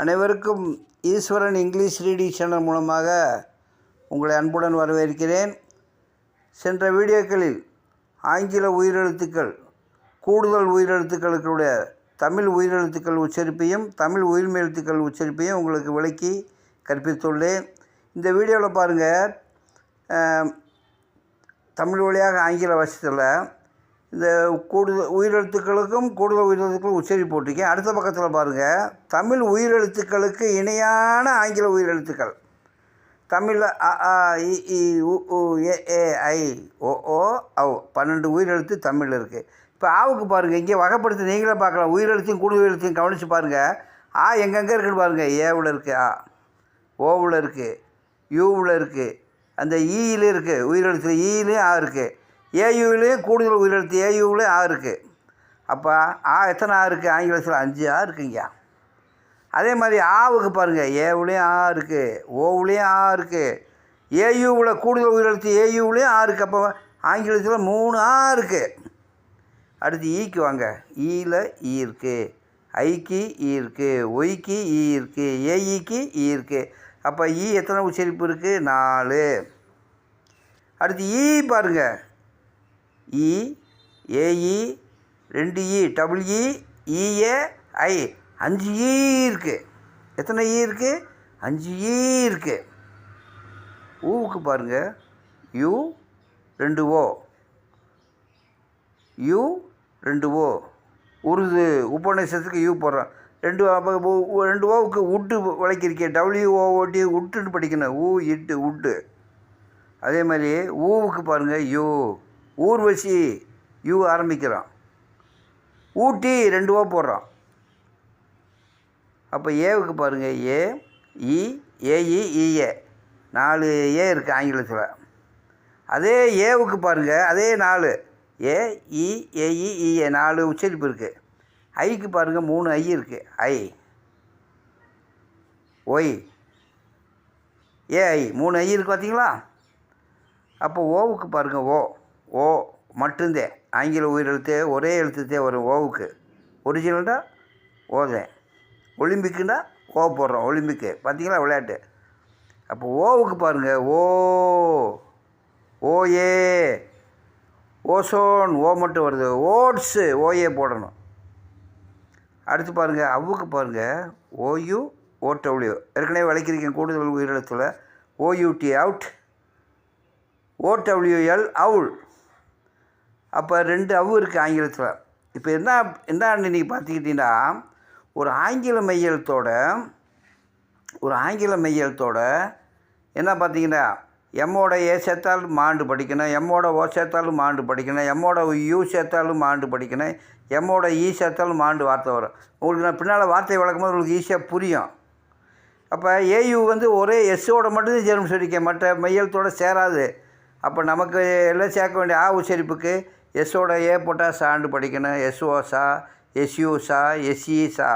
அனைவருக்கும் ஈஸ்வரன் English reading channel மூலமாக உங்களை அன்புடன் வரவேற்கிறேன். சென்ற வீடியோக்களில் ஆங்கில உயிரெழுத்துக்கள் கூடுதல் உயிரெழுத்துக்களுடைய தமிழ் உயிரெழுத்துக்கள் உச்சரிப்பையும் தமிழ் உயிர்மெழுத்துக்கள் உச்சரிப்பையும் உங்களுக்கு விளக்கி கற்பித்துள்ளேன். இந்த வீடியோவில் பாருங்கள் தமிழ் வழியாக ஆங்கில வசத்தில் இந்த கூடுதல் உயிரெழுத்துக்களுக்கும் கூடுதல் உயிரெழுத்துக்களும் உச்சரிப்பு போட்டிருக்கேன். அடுத்த பக்கத்தில் பாருங்கள் தமிழ் உயிரெழுத்துக்களுக்கு இணையான ஆங்கில உயிரெழுத்துக்கள். தமிழில் அ ஆ இ இ உ உ ஏ ஏ ஐ ஓ ஓ ஔ. பன்னெண்டு உயிரெழுத்து தமிழில் இருக்குது இப்போ ஆவுக்கு பாருங்கள் இங்கே வகைப்படுத்தி நீங்களே பார்க்கலாம். உயிரெழுத்தையும் கூடுதல் எழுத்தையும் கவனித்து பாருங்கள் ஆ எங்கெங்கே இருக்குன்னு பாருங்கள் ஏவில் இருக்குது ஆ. ஓவில் இருக்குது யூவில் இருக்குது அந்த ஈயில் இருக்குது உயிரெழுத்தில் ஈலையும் ஆ இருக்குது ஏயுவிலையும் கூடுதல் உயிரெழுத்து ஏயுவிலையும் ஆ இருக்குது அப்போ ஆ எத்தனை ஆ இருக்குது ஆங்கிலத்தில் அஞ்சு ஆ இருக்குங்க. அதே மாதிரி ஆவுக்கு பாருங்கள் ஏவுலேயும் ஆ இருக்குது ஓவுலேயும் ஆ இருக்குது ஏயுவில் கூடுதல் உயிரெழுத்து ஏயுவிலையும் ஆ இருக்குது அப்போ ஆங்கிலத்தில் மூணு ஆ இருக்குது அடுத்து ஈக்கு வாங்க. ஈயில் ஈ இருக்குது ஐக்கு ஈ இருக்குது ஒய்க்கு ஈ இருக்குது ஏஇக்கு ஈ இருக்குது அப்போ ஈ எத்தனை உச்சரிப்பு இருக்குது நாலு. அடுத்து ஈ பாருங்க. இ ஏஇ ரெண்டு இ டபுள்இ இஏ ஐ. அஞ்சு ஈ இருக்குது எத்தனை ஈ இருக்குது அஞ்சு ஈ இருக்குது ஊவுக்கு பாருங்கள் யூ ரெண்டு ஓ. யூ ரெண்டு ஓ. உருது உபநிஷத்துக்கு யூ போடுறோம். ரெண்டு அப்போ ரெண்டு ஓவுக்கு உட்டு விளக்கிருக்கேன் டபிள்யூ ஓட்டி உட்டுன்னு படிக்கணும். ஊ இட்டு உட்டு. அதே மாதிரி ஊவுக்கு பாருங்கள் யூ. ஊர்வசி யூ ஆரம்பிக்கிறோம் ஊட்டி ரெண்டு ஓ போடுறோம் அப்போ ஏவுக்கு பாருங்கள் ஏ இ ஏஇ இஏ நாலு ஏ இருக்குது ஆங்கிலத்தில். அதே ஏவுக்கு பாருங்கள் அதே நாலு. ஏ இ ஏஇ இஏ நாலு உச்சரிப்பு இருக்குது ஐக்கு பாருங்கள் மூணு ஐ இருக்குது ஐ. ஒய். ஏஐ மூணு ஐ இருக்குது பார்த்தீங்களா அப்போ ஓவுக்கு பாருங்கள் ஓ. ஓ மட்டும்தே ஆங்கில உயிரெழுத்தே ஒரே எழுத்துத்தே வரும் ஓவுக்கு. ஒரிஜினல்டா ஓதேன் ஒலிம்பிக்குன்னா ஓ போடுறோம் ஒலிம்பிக்கு. பார்த்தீங்களா விளையாட்டு? அப்போ ஓவுக்கு பாருங்கள் ஓ ஓஏ ஓசோன் ஓ மட்டும் வருது. ஓட்ஸு ஓஏ போடணும். அடுத்து பாருங்கள் அவ்வுக்கு பாருங்கள் ஓயு ஓடபிள்யூ ஏற்கனவே விளக்கிருக்கேன் கூடுதல் உயிரிழத்தில். ஓயூடி அவுட் ஓடபிள்யூஎல் அவுல் அப்போ ரெண்டு அவு இருக்குது ஆங்கிலத்தில். இப்போ என்ன என்ன நீங்கள் பார்த்துக்கிட்டிங்கன்னா ஒரு ஆங்கில மையத்தோட ஒரு ஆங்கில மையத்தோட என்ன பார்த்தீங்கன்னா எம்மோட ஏ சேர்த்தாலும் மாண்டு படிக்கணும் எம்மோட ஓ சேர்த்தாலும் மாண்டு படிக்கணும் எம்மோட யூ சேர்த்தாலும் மாண்டு படிக்கணும் எம்மோட ஈ e சேர்த்தாலும் மாண்டு வார்த்தை வரும். உங்களுக்கு நான் பின்னால் வார்த்தை வழக்கும்போது உங்களுக்கு ஈஸியாக புரியும். அப்போ ஏயு வந்து ஒரே எஸ்ஸோட மட்டும்தான் ஜெர்மன் சொல்லிக்க மற்ற மையத்தோடு சேராது. அப்போ நமக்கு எல்லாம் சேர்க்க வேண்டிய ஆ உச்சரிப்புக்கு எஸ்ஸோட ஏ போட்டால் சாண்டு படிக்கணும். எஸ்ஓ சா எஸ்யூ சா எஸ்இ சா.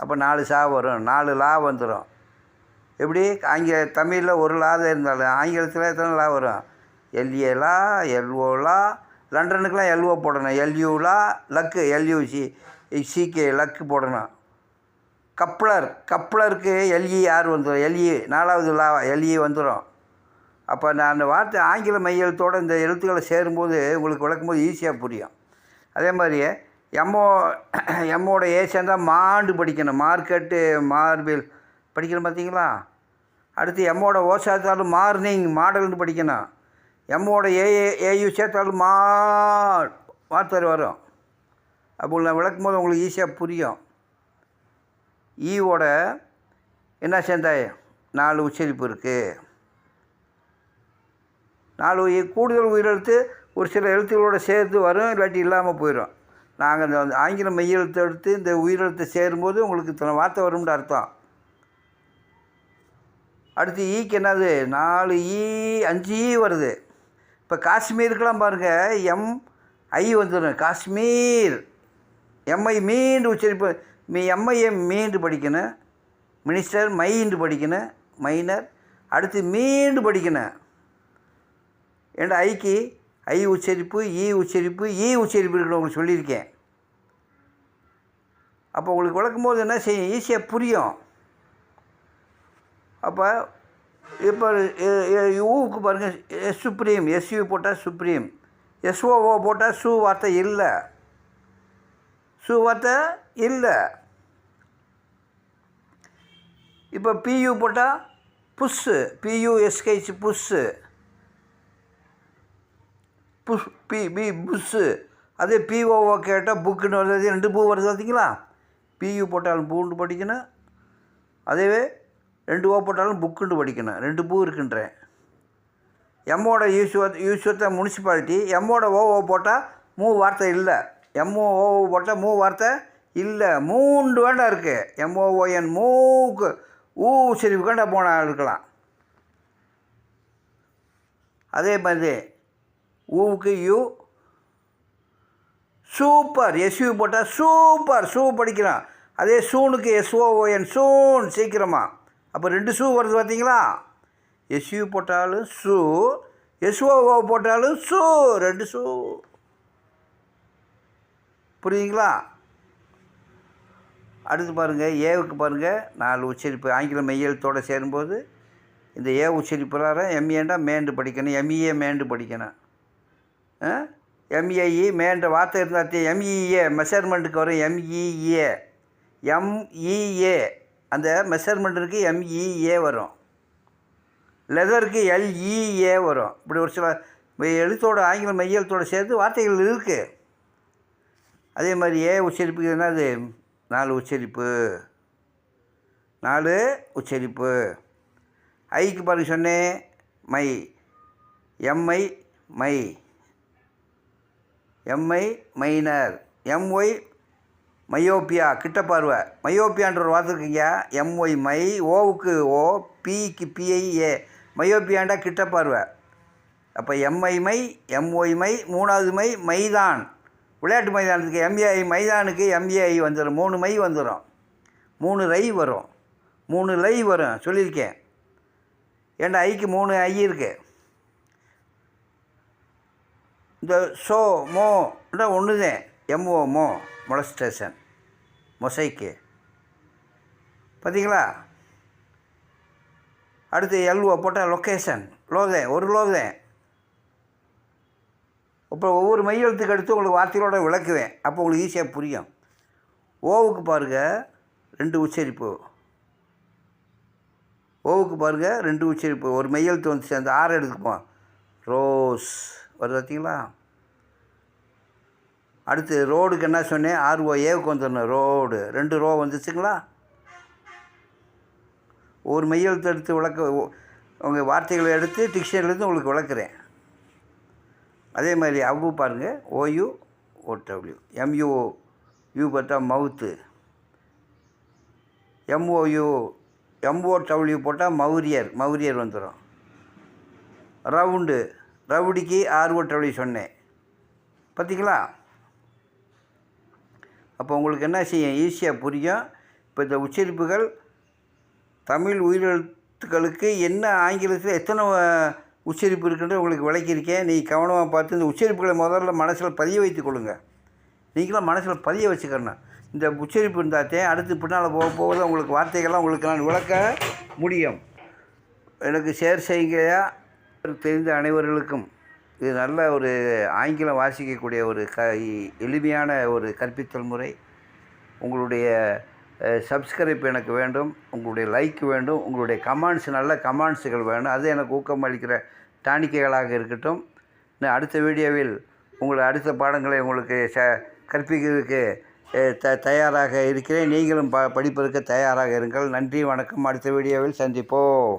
அப்போ நாலு சா வரும். நாலு லா வந்துடும் எப்படி? ஆங்கில தமிழில் ஒரு லா தான் இருந்தாலும் ஆங்கிலத்தில் எத்தனை லா வரும்? எல்ஏ லா எல்ஓ லா லண்டனுக்கெலாம் எல்ஓ போடணும். எல்யூ லா லக்கு எல்யூசி சிகே லக்கு போடணும். கப்ளர் கப்ளருக்கு எல்இ ஆர் வந்துடும் எல்இ நாலாவது லா எல்இ வந்துடும் அப்போ நான் அந்த வார்த்தை ஆங்கில மையத்தோடு இந்த எழுத்துக்களை சேரும்போது உங்களுக்கு விளக்கும்போது ஈஸியாக புரியும். அதே மாதிரி எம்மோ எம்மோட ஏ சேர்ந்தால் மாண்டு படிக்கணும். மார்க்கெட்டு மார்பில். படிக்கணும் பார்த்தீங்களா அடுத்து எம்மோட ஓ சேர்த்தாலும் மார்னிங் மாடல்னு படிக்கணும். எம்மோட ஏ ஏயு சேர்த்தாலும் மா வார்த்தை வரும். அப்போ நான் விளக்கும் போது உங்களுக்கு ஈஸியாக புரியும். E ஈவோட என்ன சேர்ந்தாய் நாலு உச்சரிப்பு இருக்குது நாலு உயிர் கூடுதல் உயிரெழுத்து ஒரு சில எழுத்துக்களோட சேர்த்து வரும் இல்லாட்டி இல்லாமல் போயிடும் நாங்கள் இந்த ஆங்கில மெய்யெழுத்து எடுத்து இந்த உயிரெழுத்தை சேரும்போது உங்களுக்கு இத்தனை வார்த்தை வரும்னு அர்த்தம். அடுத்து e ஈக்கு என்னது? நாலு ஈ அஞ்சு ஈ வருது. இப்போ காஷ்மீருக்கெல்லாம் பாருங்கள் எம் ஐ வந்துடும் காஷ்மீர். எம்ஐ மீண்டு உச்சரிப்பு மீ எம்ஐயை மீண்டு படிக்கணும். மினிஸ்டர் மைண்டு படிக்கணும். மைனர் அடுத்து மீண்டு படிக்கணும். ஏன்டா ஐக்கு? ஐ உச்சரிப்பு ஈ உச்சரிப்பு ஈ உச்சரிப்பு இருக்கிற உங்களுக்கு சொல்லியிருக்கேன். அப்போ உங்களுக்கு விளக்கும் போது என்ன செய்யும்? ஈஸியாக புரியும். அப்போ இப்போ யூவுக்கு பாருங்கள் எஸ் சுப்ரீம் எஸ்யூ போட்டால் சுப்ரீம். எஸ்ஓஓ போட்டால் சு வார்த்தை இல்லை. சு வார்த்தை இல்லை. இப்போ பியூ போட்டால் push P U S H push push P P push. அதே பிஓஓ கேட்டால் புக்குன்னு வருது. ரெண்டு பூ வருது பார்த்தீங்களா பியூ போட்டாலும் பூண்டு படிக்கணும். அதேவே ரெண்டு ஓ போட்டாலும் புக்குண்டு படிக்கணும். ரெண்டு பூ இருக்குன்றேன். எம்மோட யூஸ்வத் யூஸ்வத்தை முனிசிபாலிட்டி. எம்மோட ஓஓ போட்டால் மூ வார்த்தை இல்லை. எம்ஓ ஓஓ போட்டால் மூ வார்த்தை இல்லை. மூன்று வேண்டாம் இருக்குது எம்ஓஓஎன் மூக்கு. ஊ சரி வேண்டா போனால் இருக்கலாம் அதே மாதிரி ஊவுக்கு யூ. சூப்பர். எஸ்யூ போட்டால் சூப்பர். ஷூ படிக்கிறான். அதே சூனுக்கு எஸ்ஓஓஎன் சூன் சீக்கிரமாக அப்போ ரெண்டு ஷூ வருது பார்த்தீங்களா எஸ்யூ போட்டாலும் ஷூ எஸ்ஓஓ போட்டாலும் ஷூ ரெண்டு ஷூ புரியுதுங்களா? அடுத்து பாருங்கள் ஏவுக்கு பாருங்கள் நாலு உச்சரிப்பு. ஆங்கில மெய்யெழுத்தோடு சேரும்போது இந்த ஏ உச்சரிப்பு பிரகாரம் எம்ஏண்டா மேண்டு படிக்கணும். எம்இஏ மேண்டு படிக்கணும். எம்இஐ மேன்ற வார்த்தை இருந்தால் எம்இஏ மெஷர்மெண்ட்டுக்கு வரும் எம்இஏ எம்இஏ அந்த மெஷர்மெண்ட்டுக்கு எம்இஏ வரும். லெதருக்கு எல்இஏ வரும். இப்படி ஒரு சில எழுத்தோட ஆங்கில மெய்யெழுத்தோடு சேர்த்து வார்த்தைகள் இருக்குது அதே மாதிரி ஏ உச்சரிப்புக்கு என்னது? நாலு உச்சரிப்பு. நாலு உச்சரிப்பு. ஐக்கு பாருங்க சொன்னேன் my M I my. M I minor M Y myopia கிட்ட பார்வை. மையோப்பியான்ற ஒரு வார்த்தை இருக்குங்க. எம்ஒய் மை ஓவுக்கு ஓ பிக்கு பிஐஏ மையோப்பியாண்டா கிட்ட பார்வை. அப்போ M I my M Y my மூணாவது மை மைதான். விளையாட்டு மைதானத்துக்கு எம்ஏஐ மைதானுக்கு எம்ஏஐ வந்துடும் மூணு மை வந்துடும் மூணு ரை வரும். மூணு லை வரும். சொல்லியிருக்கேன். ஏன்டா ஐக்கு மூணு ஐ இருக்குது இந்த சோ மோ ஒன்று தான் எம்ஓ மோ மொலஸ்டேஷன் மொசைக்கு பார்த்தீங்களா அடுத்து எல்ஓ போட்டால் லொக்கேஷன் லோகே ஒரு லோதேன் இப்போ ஒவ்வொரு மையெழுத்துக்கு அடுத்து உங்களுக்கு வார்த்தைகளோட விளக்குவேன். அப்போ உங்களுக்கு ஈஸியாக புரியும். ஓவுக்கு பாருங்கள் ரெண்டு உச்சரிப்பு. ஓவுக்கு பாருங்கள் ரெண்டு உச்சரிப்பு. ஒரு மையெழுத்து வந்துச்சு அந்த ஆறு எடுத்துப்போம் ரோஸ் வருது பார்த்தீங்களா? அடுத்து ரோடுக்கு என்ன சொன்னேன்? ஆர்ஓ ஏவுக்கு வந்துடணும் ரோடு. ரெண்டு ரோ வந்துச்சுங்களா? ஒரு மையத்தை எடுத்து விளக்க உங்கள் வார்த்தைகளை எடுத்து டிக்ஷனரிலேருந்து உங்களுக்கு விளக்குறேன். அதே மாதிரி அவ்வு பாருங்கள் ஓயு ஓடபிள்யூ எம்யூ யூ பார்த்தா மவுத்து. எம்ஓயு எம்ஓடபிள்யூ போட்டால் மௌரியர் மௌரியர் வந்துடும் ரவுண்டு. ரவுடிக்கு ஆர்ஓடபிள்யூ சொன்னேன். பார்த்திங்களா அப்போ உங்களுக்கு என்ன செய்யும் ஈஸியாக புரியும். இப்போ இந்த உச்சரிப்புகள் தமிழ் உயிரெழுத்துக்களுக்கு என்ன ஆங்கிலத்தில் எத்தனை உச்சரிப்பு இருக்குன்ற உங்களுக்கு விளக்கியிருக்கேன். நீ கவனமாக பார்த்து இந்த உச்சரிப்புகளை முதல்ல மனசில் பதிய வைத்து கொடுங்க நீங்களும் மனசில் பதிய வச்சுக்கணும் இந்த உச்சரிப்பு இருந்தாத்தே அடுத்து பின்னால் போக போக உங்களுக்கு வார்த்தைகள்லாம் உங்களுக்கு நான் விளக்க முடியும். எனக்கு ஷேர் செய்யுங்கயா தெரிந்த அனைவர்களுக்கும் இது நல்ல ஒரு ஆங்கிலம் வாசிக்கக்கூடிய ஒரு க எளிமையான ஒரு கற்பித்தல் முறை. உங்களுடைய சப்ஸ்கிரைப் எனக்கு வேண்டும் உங்களுடைய லைக் வேண்டும் உங்களுடைய கமெண்ட்ஸ் நல்ல கமெண்ட்ஸுகள் வேணும். அது எனக்கு ஊக்கம் அளிக்கிற டாணிக்கைகளாக இருக்கட்டும். நான் அடுத்த வீடியோவில் உங்கள் அடுத்த பாடங்களை உங்களுக்கு ச கற்பிக்கிறதுக்கு த தயாராக இருக்கிறேன். நீங்களும் ப படிப்பதற்கு தயாராக இருங்கள். நன்றி வணக்கம். அடுத்த வீடியோவில் சந்திப்போம்.